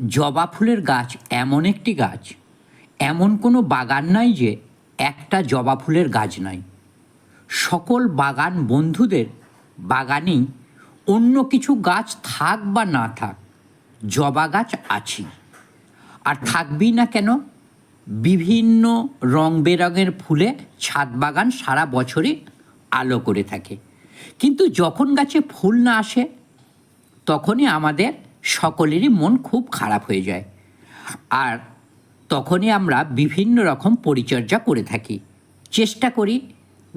জবা ফুলের গাছ এমন একটি গাছ, এমন কোনো বাগান নাই যে একটা জবা ফুলের গাছ নাই। সকল বাগান বন্ধুদের বাগানেই অন্য কিছু গাছ থাক বা না থাক, জবা গাছ আছেই। আর থাকবেই না কেন? বিভিন্ন রং বেরঙের ফুলে ছাদ বাগান সারা বছরই আলো করে থাকে। কিন্তু যখন গাছে ফুল না আসে, তখনই আমাদের সকলেরই মন খুব খারাপ হয়ে যায়। আর তখনই আমরা বিভিন্ন রকম পরিচর্যা করে থাকি। চেষ্টা করি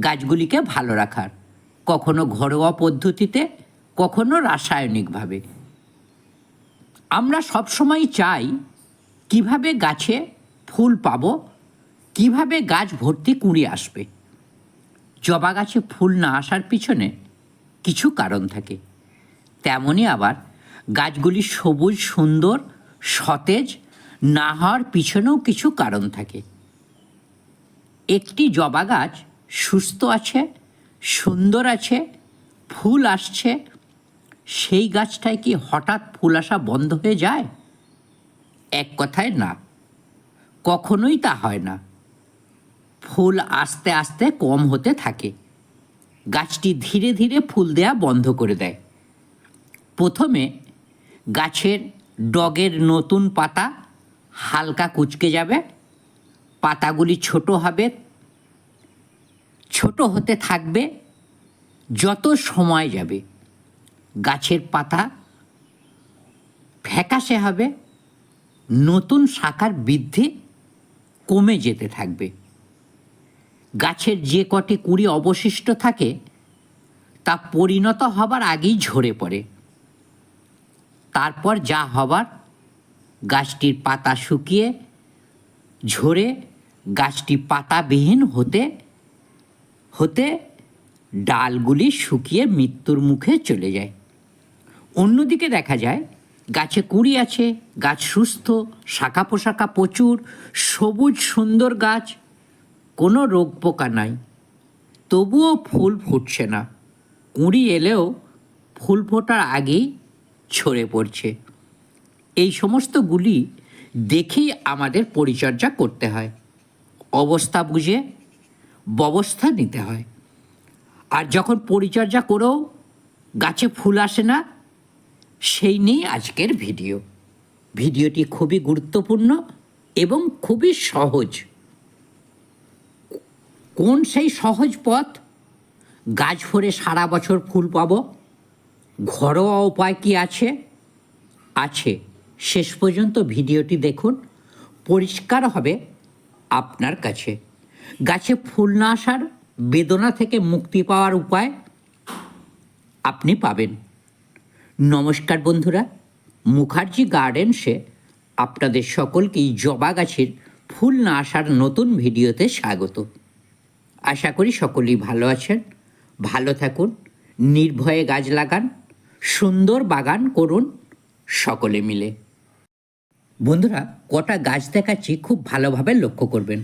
গাছগুলিকে ভালো রাখার। কখনো ঘরোয়া পদ্ধতিতে, কখনো রাসায়নিকভাবে। আমরা সবসময় চাই কীভাবে গাছে ফুল পাব, কীভাবে গাছ ভর্তি কুঁড়ি আসবে। জবা গাছে ফুল না আসার পিছনে কিছু কারণ থাকে। তেমনই আবার গাছগুলি সবুজ, সুন্দর, সতেজ না হওয়ার পিছনেও কিছু কারণ থাকে। একটি জবা গাছ সুস্থ আছে, সুন্দর আছে, ফুল আসছে। সেই গাছটায় কি হঠাৎ ফুল আসা বন্ধ হয়ে যায়? এক কথায় না। কখনোই তা হয় না। ফুল আস্তে আস্তে কম হতে থাকে। গাছটি ধীরে ধীরে ফুল দেয়া বন্ধ করে দেয়। প্রথমে গাছের, ডগের নতুন পাতা হালকা কুচকে যাবে, পাতাগুলি ছোট হবে, ছোট হতে থাকবে যত সময় যাবে। গাছের পাতা ফ্যাকাশে হবে, নতুন শাখার বৃদ্ধি কমে যেতে থাকবে। গাছের যে কটি কুড়ি অবশিষ্ট থাকে, তা পরিণত হবার আগেই ঝরে পড়ে। তারপর যা হবার, গাছটির পাতা শুকিয়ে ঝরে গাছটি পাতাবিহীন হতে হতে ডালগুলি শুকিয়ে মৃত্যুর মুখে চলে যায়। অন্যদিকে দেখা যায়, গাছে কুড়ি আছে, গাছ সুস্থ শাখা পোশাখা প্রচুর, সবুজ সুন্দর গাছ, কোনো রোগ পোকা নাই। তবুও ফুল ফুটছে না। কুঁড়ি এলেও ফুল ফোটার আগেই ছড়ে পড়ছে। এই সমস্তগুলি দেখেই আমাদের পরিচর্যা করতে হয়। অবস্থা বুঝে ব্যবস্থা নিতে হয়। আর যখন পরিচর্যা করেও গাছে ফুল আসে না, সেই নিয়েই আজকের ভিডিও। ভিডিওটি খুবই গুরুত্বপূর্ণ এবং খুবই সহজ। কোন সেই সহজ পথ? গাছ ভরে সারা বছর ফুল পাব ঘরোয়া উপায় কি আছে? আছে। শেষ পর্যন্ত ভিডিওটি দেখুন। পরিষ্কার হবে আপনার কাছে। গাছে ফুল না আসার বেদনা থেকে মুক্তি পাওয়ার উপায় আপনি পাবেন। নমস্কার বন্ধুরা, মুখার্জি গার্ডেন্সে আপনাদের সকলকেই জবা গাছের ফুল না আসার নতুন ভিডিওতে স্বাগত। আশা করি সকলেই ভালো আছেন, ভালো থাকুন, নির্ভয়ে গাছ লাগান। সুন্দর বাগান করুন সকলে মিলে। বন্ধুরা, কটা গাছ দেখাচ্ছি খুব ভালোভাবে লক্ষ্য করবেন।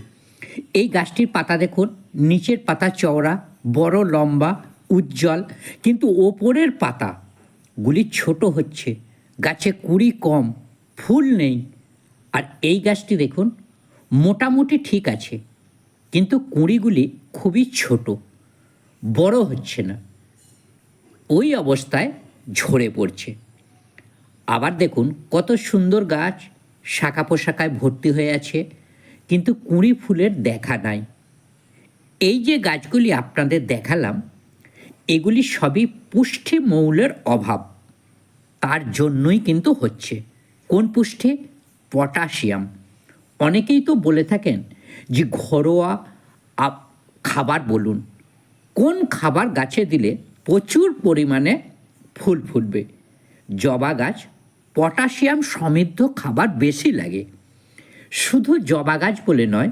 এই গাছটির পাতা দেখুন, নিচের পাতা চওড়া, বড় লম্বা, উজ্জ্বল, কিন্তু ওপরের পাতাগুলি ছোট হচ্ছে। গাছে কুড়ি কম, ফুল নেই। আর এই গাছটি দেখুন, মোটামুটি ঠিক আছে, কিন্তু কুঁড়িগুলি খুবই ছোট, বড় হচ্ছে না। ওই অবস্থায় ঝরে পড়ছে। আবার দেখুন কত সুন্দর গাছ শাখা পোশাকায় ভর্তি হয়ে আছে, কিন্তু কুঁড়ি ফুলের দেখা নাই। এই যে গাছগুলি আপনাদের দেখালাম, এগুলি সবই পুষ্টি মৌলের অভাব। তার জন্যই কিন্তু হচ্ছে। কোন পুষ্টি? পটাশিয়াম। অনেকেই তো বলে থাকেন যে ঘরোয়া খাবার বলুন। কোন খাবার গাছে দিলে প্রচুর পরিমাণে ফুল ফুটবে। জবা গাছ পটাশিয়াম সমৃদ্ধ খাবার বেশি লাগে। শুধু জবা গাছ বলে নয়,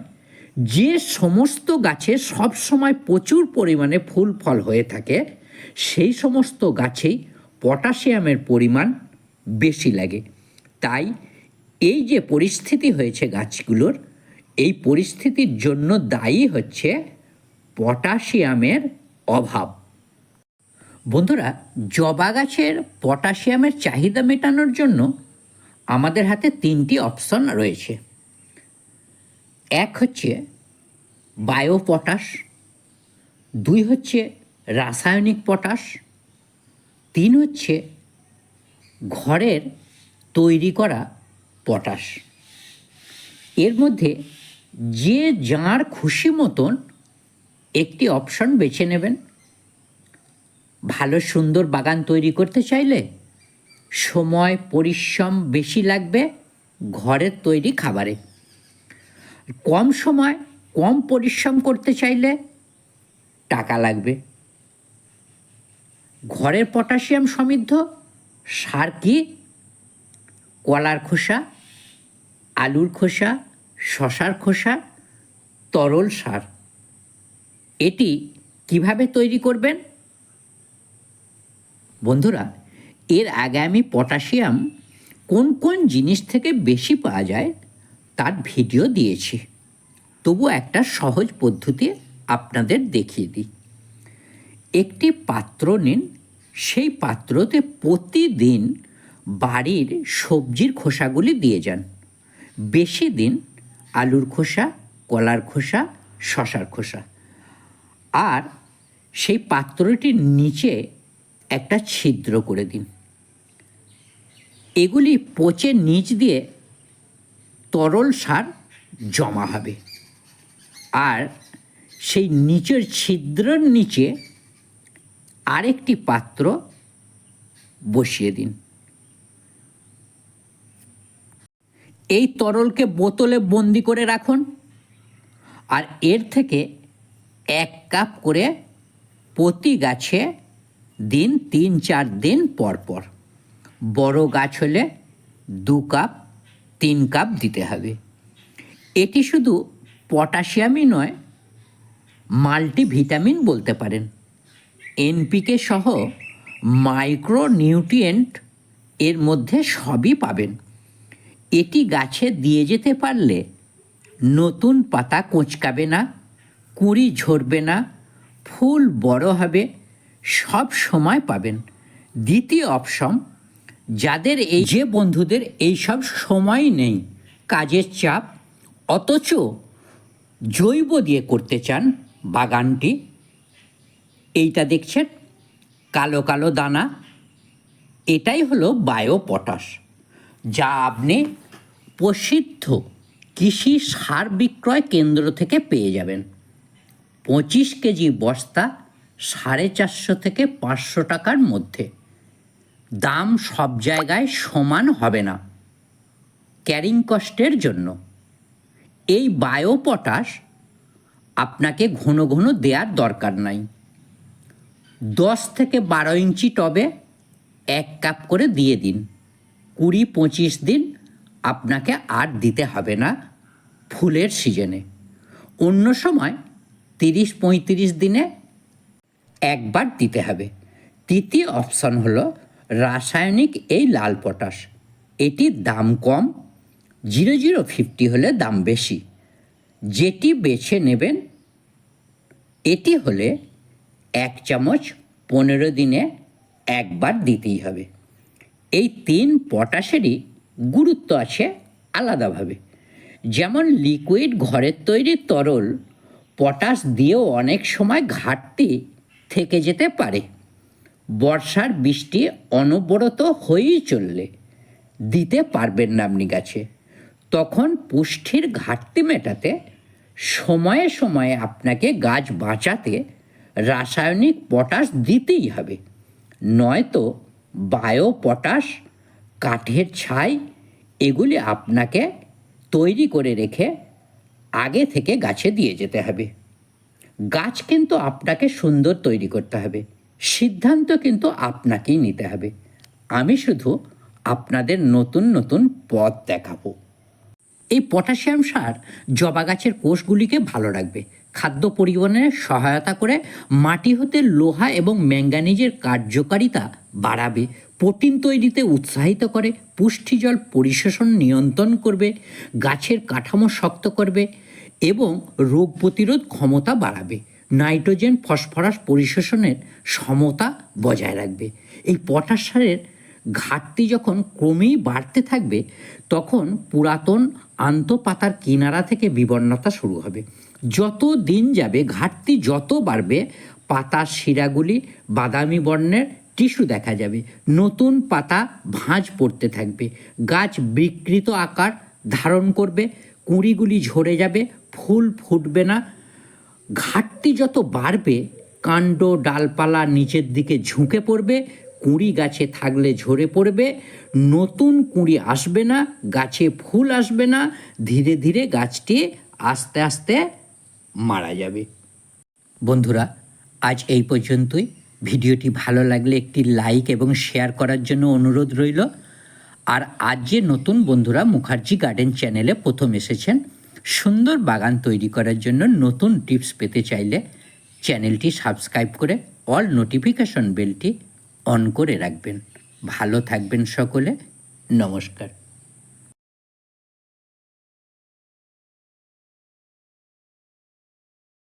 যে সমস্ত গাছে সব সময় প্রচুর পরিমাণে ফুল ফল হয়ে থাকে, সেই সমস্ত গাছেই পটাশিয়ামের পরিমাণ বেশি লাগে। তাই এই যে পরিস্থিতি হয়েছে গাছগুলোর, এই পরিস্থিতির জন্য দায়ী হচ্ছে পটাশিয়ামের অভাব। বন্ধুরা, জবা গাছের পটাশিয়ামের চাহিদা মেটানোর জন্য আমাদের হাতে তিনটি অপশন রয়েছে। এক হচ্ছে বায়ো পটাশ দুই হচ্ছে রাসায়নিক পটাশ, তিন হচ্ছে ঘরের তৈরি করা পটাশ। এর মধ্যে যে যার খুশি মতন একটি অপশন বেছে নেবেন। ভালো সুন্দর বাগান তৈরি করতে চাইলে সময়, পরিশ্রম বেশি লাগবে ঘরের তৈরি খাবারে। কম সময়, কম পরিশ্রম করতে চাইলে টাকা লাগবে। ঘরের পটাশিয়াম সমৃদ্ধ, সার কি? কলার খোসা, আলুর খোসা, শশার খোসা, তরল সার। এটি কীভাবে তৈরি করবেন? বন্ধুরা, এর আগে আমি পটাশিয়াম কোন কোন জিনিস থেকে বেশি পাওয়া যায় তার ভিডিও দিয়েছি। তবু একটা সহজ পদ্ধতি আপনাদের দেখিয়ে দিই। একটি পাত্র নিন, সেই পাত্রতে প্রতিদিন বাড়ির সবজির খোসাগুলি দিয়ে যান। বেশি দিন আলুর খোসা, কলার খোসা, শশার খোসা। আর সেই পাত্রটির নিচে একটা ছিদ্র করে দিন। এগুলি পচে নিচ দিয়ে তরল সার জমা হবে। আর সেই নিচের ছিদ্রের নিচে আরেকটি পাত্র বসিয়ে দিন। এই তরলকে বোতলে বন্দি করে রাখুন। আর এর থেকে এক কাপ করে প্রতি গাছে দিন, তিন, চার দিন পর পর। বড় গাছ হলে দু কাপ, তিন কাপ দিতে হবে। এটি শুধু পটাশিয়ামই নয়, মাল্টিভিটামিন বলতে পারেন। এনপিকে সহ মাইক্রো নিউট্রিয়েন্ট এর মধ্যে সবই পাবেন। এটি গাছে দিয়ে যেতে পারলে নতুন পাতা কোঁচকাবে না, কুঁড়ি ঝরবে না, ফুল বড় হবে সব সময় পাবেন। দ্বিতীয় অপশন, যাদের এই যে বন্ধুদের এই সব সময় নেই, কাজের চাপ, অথচ জৈব দিয়ে করতে চান বাগানটি, এইটা দেখছেন, কালো কালো দানা, এটাই হলো বায়ো পটাশ যা আপনি প্রসিদ্ধ কৃষি সার বিক্রয় কেন্দ্র থেকে পেয়ে যাবেন। পঁচিশ কেজি বস্তা সাড়ে চারশো থেকে পাঁচশো টাকার মধ্যে। দাম সব জায়গায় সমান হবে না। ক্যারিং কস্টের জন্য। এই বায়ো পটাশ আপনাকে ঘন ঘন দেওয়ার দরকার নাই। দশ থেকে বারো ইঞ্চি টবে এক কাপ করে দিয়ে দিন। কুড়ি পঁচিশ দিন আপনাকে আর দিতে হবে না ফুলের সিজনে। অন্য সময় তিরিশ পঁয়ত্রিশ দিনে একবার দিতে হবে। তৃতীয় অপশন হলো রাসায়নিক এই লাল পটাশ। এটির দাম কম, জিরো জিরো ফিফটি হলে দাম বেশি। যেটি বেছে নেবেন, এটি হলে এক চামচ পনেরো দিনে একবার দিতেই হবে। এই তিন পটাশেরই গুরুত্ব আছে আলাদাভাবে। যেমন লিকুইড ঘরের তৈরি তরল, পটাশ দিয়েও অনেক সময় ঘাটতি থেকে যেতে পারে। বর্ষার বৃষ্টি অনবরত হয়েই চললে দিতে পারবেন না আপনি গাছে। তখন পুষ্টির ঘাটতি মেটাতে সময়ে সময়ে আপনাকে গাছ বাঁচাতে রাসায়নিক পটাশ দিতেই হবে। নয়তো বায়ো পটাশ, কাঠের ছাই এগুলি আপনাকে তৈরি করে রেখে আগে থেকে গাছে দিয়ে যেতে হবে। গাছ কিন্তু আপনাকে সুন্দর তৈরি করতে হবে। সিদ্ধান্ত কিন্তু আপনাকেই নিতে হবে। আমি শুধু আপনাদের নতুন নতুন পথ দেখাবো। এই পটাশিয়াম সার জবা গাছের কোষগুলিকে ভালো রাখবে। খাদ্য পরিবহনে সহায়তা করে মাটি হতে লোহা এবং ম্যাঙ্গানিজের কার্যকারিতা বাড়াবে। প্রোটিন তৈরিতে উৎসাহিত করে পুষ্টি জল পরিশোষণ নিয়ন্ত্রণ করবে। গাছের কাঠামো শক্ত করবে। এবং রোগ প্রতিরোধ ক্ষমতা বাড়াবে। নাইট্রোজেন, ফসফরাস পরিশোষণের সমতা বজায় রাখবে। এই পটাশ সারের ঘাটতি যখন ক্রমেই বাড়তে থাকবে, তখন পুরাতন আন্তপাতার কিনারা থেকে বিবর্ণতা শুরু হবে। যত দিন যাবে, ঘাটতি যত বাড়বে, পাতার শিরাগুলি বাদামি বর্ণের টিস্যু দেখা যাবে। নতুন পাতা ভাঁজ পড়তে থাকবে। গাছ বিকৃত আকার ধারণ করবে। কুঁড়িগুলি ঝরে যাবে। ফুল ফুটবে না। ঘাটতি যত বাড়বে, কাণ্ড, ডালপালা নিচের দিকে ঝুঁকে পড়বে, কুঁড়ি গাছে থাকলে ঝরে পড়বে, নতুন কুঁড়ি আসবে না, গাছে ফুল আসবে না, ধীরে ধীরে গাছটি আস্তে আস্তে মারা যাবে। বন্ধুরা, আজ এই পর্যন্তই। ভিডিওটি ভালো লাগলে একটি লাইক এবং শেয়ার করার জন্য অনুরোধ রইল। আর আজ যে নতুন বন্ধুরা মুখার্জি গার্ডেন চ্যানেলে প্রথম এসেছেন সুন্দর বাগান তৈরি করার জন্য নতুন টিপস পেতে চাইলে চ্যানেলটি সাবস্ক্রাইব করে অল নোটিফিকেশন বেলটি অন করে রাখবেন। ভালো থাকবেন সকলে। নমস্কার।